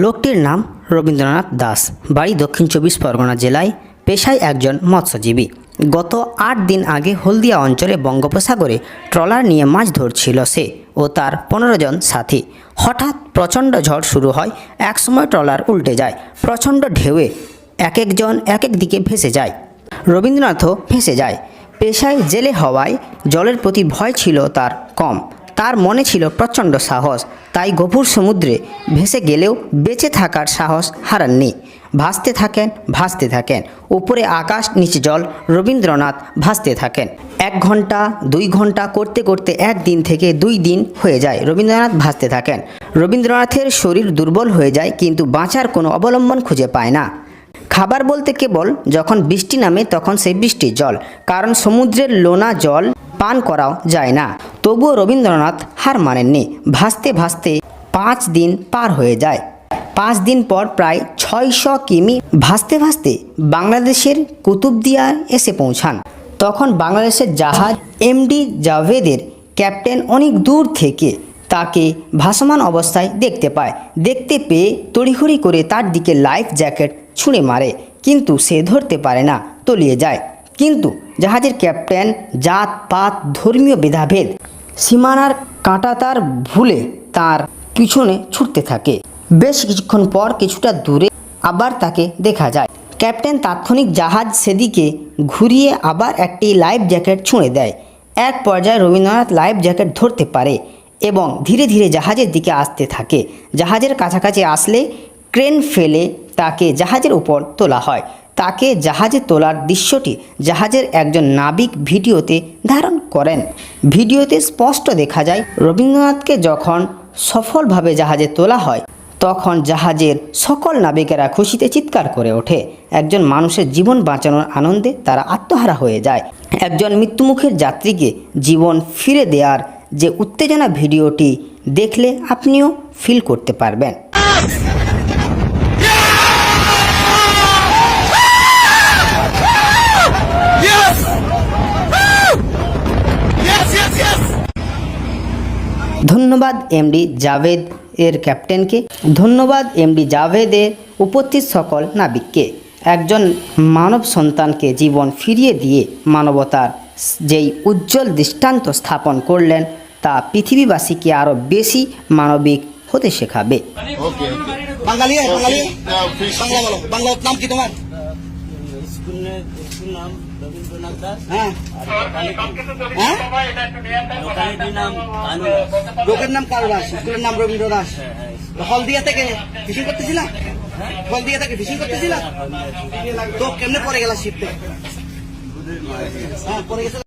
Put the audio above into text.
লোকটির নাম রবীন্দ্রনাথ দাস। বাড়ি দক্ষিণ চব্বিশ পরগনা জেলায় পেশায় একজন মৎস্যজীবী। গত আট দিন আগে হলদিয়া অঞ্চলে বঙ্গোপসাগরে ট্রলার নিয়ে মাছ ধরছিল সে ও তার পনেরো জন সাথী। হঠাৎ প্রচণ্ড ঝড় শুরু হয়, একসময় ট্রলার উল্টে যায়, প্রচণ্ড ঢেউয়ে এক একজন এক এক দিকে ভেসে যায়। রবীন্দ্রনাথও ভেসে যায়। পেশায় জেলে হওয়ায় জলের প্রতি ভয় ছিল তার কম। তার মনে ছিল প্রচণ্ড সাহস। তাই গভীর সমুদ্রে ভেসে গেলেও বেঁচে থাকার সাহস হারাননি। ভাসতে থাকেন ভাসতে থাকেন। উপরে আকাশ, নিচে জল, রবীন্দ্রনাথ ভাসতে থাকেন। এক ঘণ্টা দুই ঘণ্টা করতে করতে একদিন থেকে দুই দিন হয়ে যায় রবীন্দ্রনাথ ভাসতে থাকেন। রবীন্দ্রনাথের শরীর দুর্বল হয়ে যায় কিন্তু বাঁচার কোনো অবলম্বন খুঁজে পায় না। খাবার বলতে কেবল যখন বৃষ্টি নামে তখন সেই বৃষ্টির জল, কারণ সমুদ্রের লোনা জল পান করাও যায় না। তবুও রবীন্দ্রনাথ হার মানেননি। ভাসতে ভাসতে পাঁচ দিন পার হয়ে যায়। পাঁচ দিন পর প্রায় ছয়শো কিমি ভাসতে ভাসতে বাংলাদেশের কুতুবদিয়ায় এসে পৌঁছান। তখন বাংলাদেশের জাহাজ এমডি জাভেদের ক্যাপ্টেন অনেক দূর থেকে তাকে ভাসমান অবস্থায় দেখতে পায়। দেখতে পেয়ে তড়িঘড়ি করে তার দিকে লাইফ জ্যাকেট ছুঁড়ে মারে, কিন্তু সে ধরতে পারে না, তলিয়ে যায়। কিন্তু জাহাজের ক্যাপ্টেন জাত পাত ধর্মীয় ভেদাভেদ সীমানার কাঁটা তার ভুলে তার পিছনে ছুটতে থাকে। বেশ কিছুক্ষণ পর কিছুটা দূরে আবার তাকে দেখা যায়। ক্যাপ্টেন তাৎক্ষণিক জাহাজ সেদিকে ঘুরিয়ে আবার একটি লাইফ জ্যাকেট ছুঁড়ে দেয়। এক পর্যায়ে রবীন্দ্রনাথ লাইফ জ্যাকেট ধরতে পারে এবং ধীরে ধীরে জাহাজের দিকে আসতে থাকে। জাহাজের কাছাকাছি আসলে ক্রেন ফেলে তাকে জাহাজের উপর তোলা হয়। তাকে জাহাজে তোলার দৃশ্যটি জাহাজের একজন নাবিক ভিডিওতে ধারণ করেন। ভিডিওতে স্পষ্ট দেখা যায়, রবীন্দ্রনাথকে যখন সফলভাবে জাহাজে তোলা হয়, তখন জাহাজের সকল নাবিকেরা খুশিতে চিৎকার করে ওঠে। একজন মানুষের জীবন বাঁচানোর আনন্দে তারা আত্মহারা হয়ে যায়। একজন মৃত্যুমুখের যাত্রীকে জীবন ফিরে দেওয়ার যে উত্তেজনা ভিডিওটি দেখলে আপনিও ফিল করতে পারবেন। ধন্যবাদ এমডি জাভেদ এর ক্যাপ্টেনকে। ধন্যবাদ এমডি জাভেদের উপস্থিত সকল নাবিককে। একজন মানব সন্তানকে জীবন ফিরিয়ে দিয়ে মানবতার যেই উজ্জ্বল দৃষ্টান্ত স্থাপন করলেন তা পৃথিবীবাসীকে আরও বেশি মানবিক হতে শেখাবে। বাঙালি বাংলা নাম কি তোমার? ব্যক্তির হ্যাঁ। হ্যাঁ? নাম রবীন্দ্রনাথ নাম কানু হলদিয়া থেকে ফিশিং করতেছিল? হলদিয়া থেকে ফিশিং করতেছিল? তো কেমনে পরে গেলা শিপতে পরে গেছিল